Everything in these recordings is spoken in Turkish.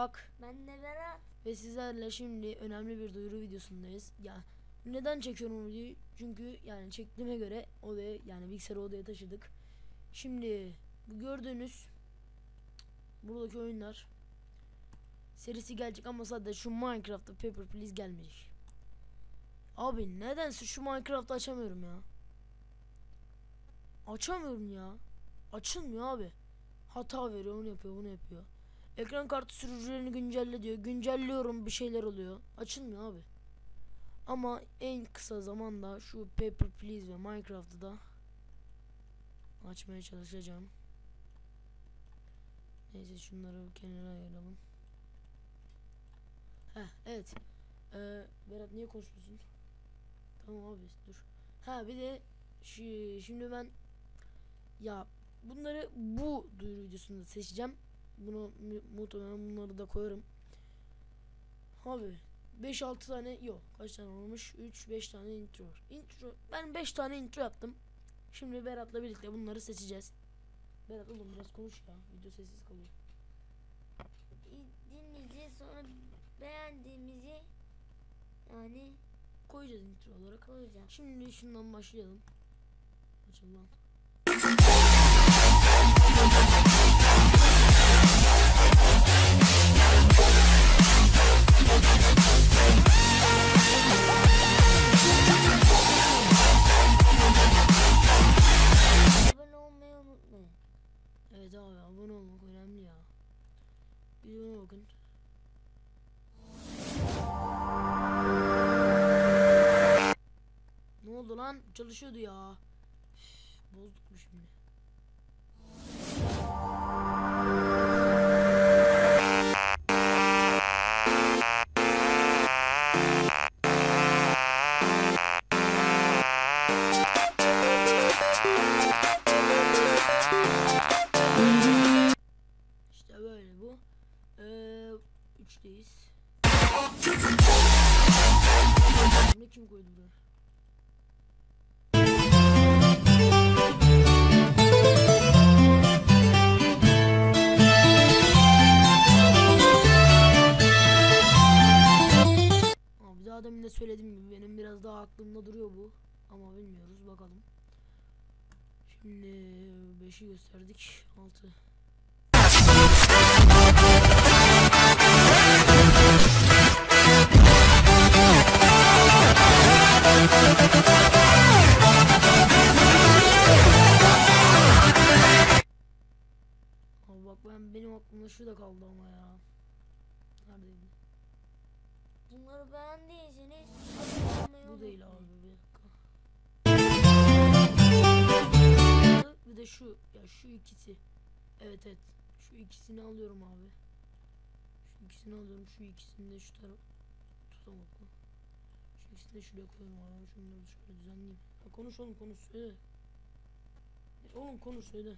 Burak Ben de Berat. ve sizlerle şimdi önemli bir duyuru videosundayız. Ya neden çekiyorum videoyu? Çünkü yani çektiğime göre odaya yani bilgisayarı odaya taşıdık. Şimdi bu gördüğünüz buradaki oyunlar serisi gelecek ama sadece şu Minecraft'ta Paper Please gelmeyecek. Abi nedense şu Minecraft'ı açamıyorum ya. Açamıyorum ya. Açılmıyor abi. Hata veriyor, onu yapıyor, bunu yapıyor. Ekran kartı sürücülerini güncelle diyor. Güncelliyorum bir şeyler oluyor. Açılmıyor abi. Ama en kısa zamanda şu Paper Please ve Minecraft'ı da açmaya çalışacağım. Neyse şunları kenara ayıralım. Heh evet. Ee, Berat niye konuşmuyorsun? Tamam abi dur. Ha bir de şi- şimdi ben ya bunları bu duyuru videosunda seçeceğim. Bunu mu- muhtemelen bunları da koyarım. Abi 5-6 tane yok. Kaç tane olmuş? 3-5 tane intro var. Intro ben 5 tane intro yaptım. Şimdi Berat'la birlikte bunları seçeceğiz. Berat oğlum biraz konuş ya. Video sessiz kalıyor. Dinleyeceğiz sonra beğendiğimizi yani Koyacağız intro olarak. koyacağız. Şimdi şundan başlayalım. Açıl lan. Bakın. Ne oldu lan? Çalışıyordu ya. Üf, bozduk mu şimdi? Aklımda duruyor bu. Ama bilmiyoruz bakalım. Şimdi 5'i gösterdik. 6. abi bir de şu ya şu ikisi. Evet evet. Şu ikisini alıyorum abi. Şu ikisini alıyorum. Şu ikisini de şu taraf tutamadım. Şu ikisini de şuraya koyuyorum abi. Şunları şöyle düzenleyeyim. Ya konuş oğlum konuş söyle. Ya Oğlum konuş söyle.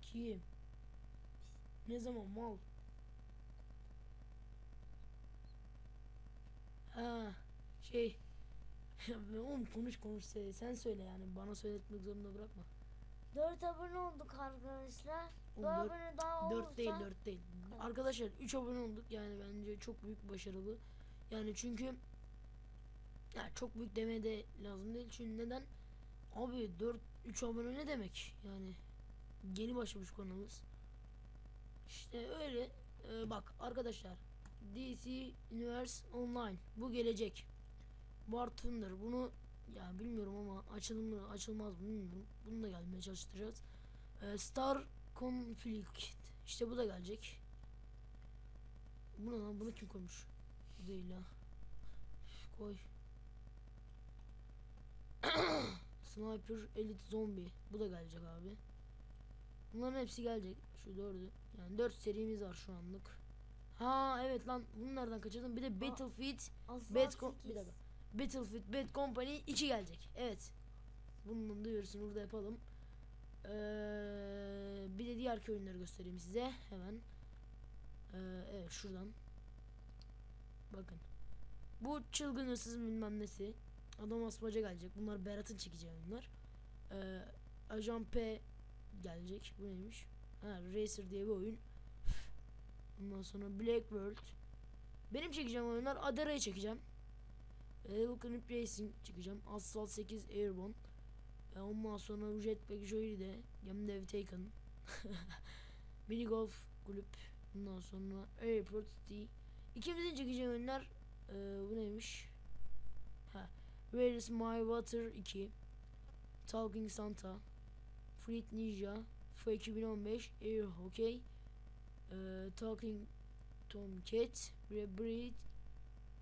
Kim? Ne zaman mal? Ha şey oğlum konuş konuş söyle. sen söyle yani bana söyletmek zorunda bırakma. 4 abone olduk arkadaşlar. Oğlum 4 dört- abone daha olursa 4 değil 4 değil. Arkadaşlar 3 abone olduk yani bence çok büyük başarılı. Yani çünkü ya çok büyük demeye de lazım değil. Çünkü neden? Abi 4 3 abone ne demek? Yani yeni başlamış konumuz. İşte öyle. Ee, bak arkadaşlar DC Universe Online bu gelecek. War Thunder bunu ya bilmiyorum ama açılır mı açılmaz mı bilmiyorum. Bunu da gelmeye çalıştıracağız. Ee, Star Conflict işte bu da gelecek. Bu ne lan bunu kim koymuş? Bu değil. Üf, Koy. Sniper Elite Zombie bu da gelecek abi. Bunların hepsi gelecek. Şu dördü. Yani dört serimiz var şu anlık. Ha evet lan bunu nereden kaçırdım? Bir de Battlefield Bad Co- bir 8. dakika. Battlefield Bad Company 2 gelecek. Evet. Bunun duyurusunu burada yapalım. Ee, bir de diğer oyunları göstereyim size hemen. Ee, evet şuradan. Bakın. Bu çılgın hırsız bilmem nesi. Adam asmaca gelecek. Bunlar Berat'ın çekeceği bunlar. Ee, Ajan P gelecek. Bu neymiş? Ha, Racer diye bir oyun. Ondan sonra Black World. Benim çekeceğim oyunlar Adera'yı çekeceğim. Vulcanip Racing çekeceğim. Asphalt 8 Airborne. E, ondan sonra Jetpack Joyride. Gemdev Taken. Mini Golf Kulüp. Ondan sonra Airport City. İkimizin çekeceği oyunlar e, bu neymiş? Ha. Where is my water 2. Talking Santa. Fruit Ninja. FA 2015. Air Hockey. E, Talking Tom Cat. Breed.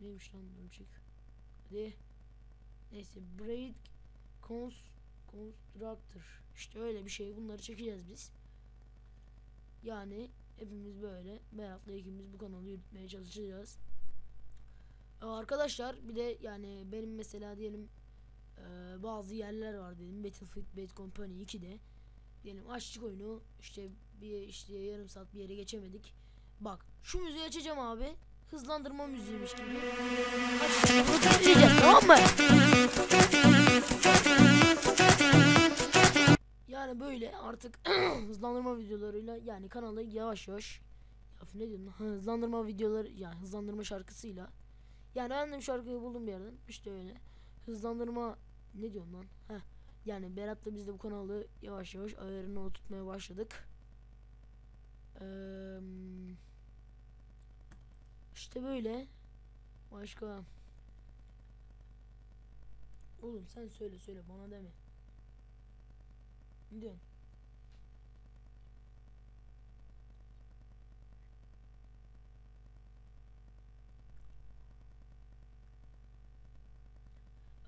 Neymiş lan örümcek. Hadi. Neyse. Braid Cons Constructor. İşte öyle bir şey. Bunları çekeceğiz biz. Yani hepimiz böyle Berat'la ikimiz bu kanalı yürütmeye çalışacağız. Ee, Arkadaşlar bir de yani benim mesela diyelim e, bazı yerler var dedim Battlefield Bad Company 2'de diyelim açtık oyunu işte bir işte yarım saat bir yere geçemedik. Bak şu müziği açacağım abi. Hızlandırma müziğiymiş gibi. Açacağız tamam mı? Yani böyle artık hızlandırma videolarıyla yani kanalı yavaş yavaş ya ne? Ha, hızlandırma videoları yani hızlandırma şarkısıyla yani bu şarkıyı buldum bir yerden işte öyle hızlandırma ne diyorsun lan Heh. Yani Berat'la biz de bu kanalı yavaş yavaş ayarını oturtmaya başladık. Eee işte böyle. Başka? Oğlum sen söyle söyle. Bana deme. Ne diyorsun?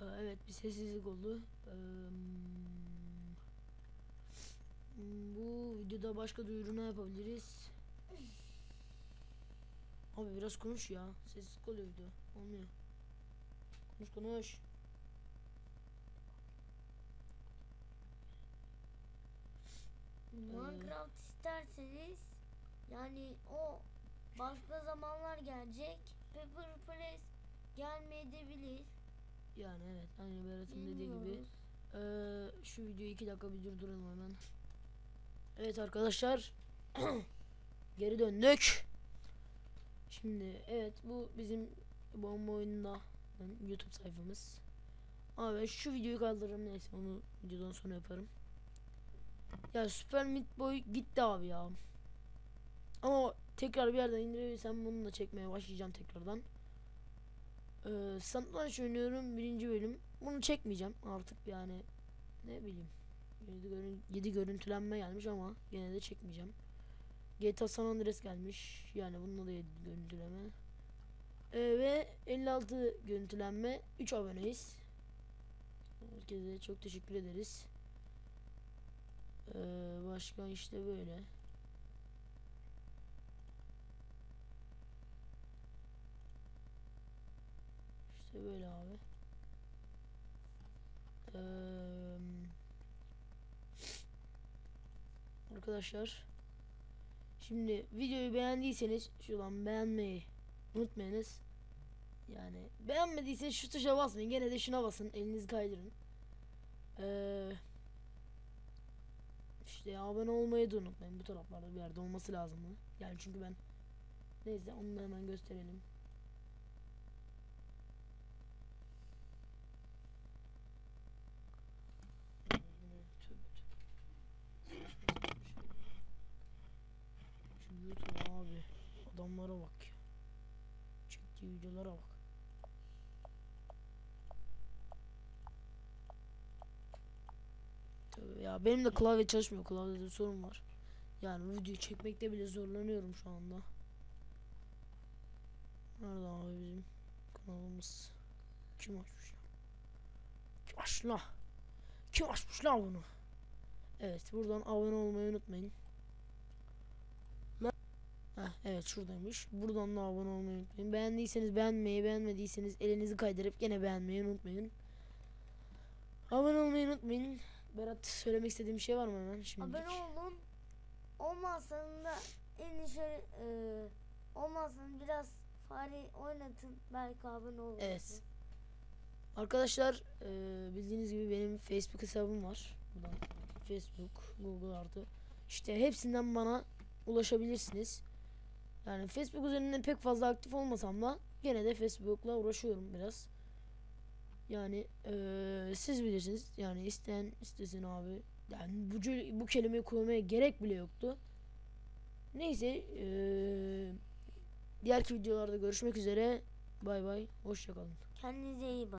Ee, Evet bir sessizlik oldu. Eee, bu videoda başka duyuru ne yapabiliriz? Abi biraz konuş ya. Sessizlik oluyor video. Olmuyor. Konuş konuş. Minecraft isterseniz yani o başka zamanlar gelecek. Pepper Press gelmeyebilir. Yani evet aynı Berat'ın dediği gibi. Ee, şu videoyu iki dakika bir durduralım hemen. Evet arkadaşlar. Geri döndük. Şimdi evet bu bizim bomba oyununda YouTube sayfamız. Abi ben şu videoyu kaldırırım neyse onu videodan sonra yaparım. Ya Super Meat Boy gitti abi ya. Ama tekrar bir yerden indirirsem bunu da çekmeye başlayacağım tekrardan. Ee, Satranç oynuyorum birinci bölüm. Bunu çekmeyeceğim artık yani ne bileyim. 7, görün 7 görüntülenme gelmiş ama gene de çekmeyeceğim. GTA San Andreas gelmiş. Yani bununla da 7 görüntüleme. Ee, ve 56 görüntülenme 3 aboneyiz. Herkese çok teşekkür ederiz. Ee, başka işte böyle. İşte böyle abi. Eee, arkadaşlar şimdi videoyu beğendiyseniz şuradan beğenmeyi unutmayınız. Yani beğenmediyseniz şu tuşa basmayın. Gene de şuna basın. Elinizi kaydırın. Eee işte abone olmayı da unutmayın. Bu taraflarda bir yerde olması lazım. Yani çünkü ben neyse onu hemen gösterelim. Tövbe tövbe. Saçma sapan bir şey. Şu YouTube abi. Adamlara bak ya. Çektiği videolara bak. Tövbe ya benim de klavye çalışmıyor. Klavyede sorun var. Yani videoyu çekmekte bile zorlanıyorum şu anda. Nerede abi bizim kanalımız? Kim açmış ya? Kim açmış la? Kim açmış la bunu? Evet buradan abone olmayı unutmayın. Heh, evet şuradaymış. Buradan da abone olmayı unutmayın. Beğendiyseniz beğenmeyi, beğenmediyseniz elinizi kaydırıp gene beğenmeyi unutmayın. Abone olmayı unutmayın. Berat söylemek istediğim bir şey var mı hemen şimdi? Abone olun. Olmazsanız da endişe e, olmazsanız biraz fare oynatın belki abone olursunuz. Evet. Arkadaşlar eee, bildiğiniz gibi benim Facebook hesabım var. Buradan Facebook, Google artı. İşte hepsinden bana ulaşabilirsiniz. Yani Facebook üzerinden pek fazla aktif olmasam da gene de Facebook'la uğraşıyorum biraz. Yani eee, siz bilirsiniz. Yani isteyen istesin abi. Yani bu, bu kelimeyi kullanmaya gerek bile yoktu. Neyse eee diğerki videolarda görüşmek üzere. Bay bay. Hoşçakalın. Kendinize iyi bakın.